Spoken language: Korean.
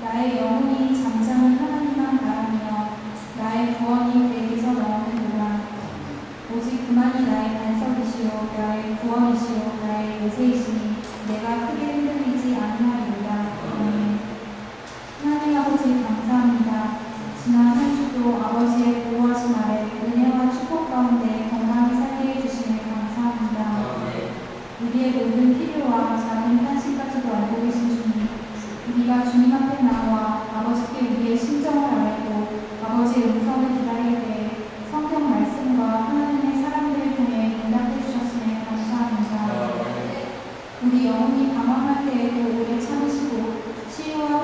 나의 영혼이 잠잠한 광황한 때에도 오래 참으시고 치유와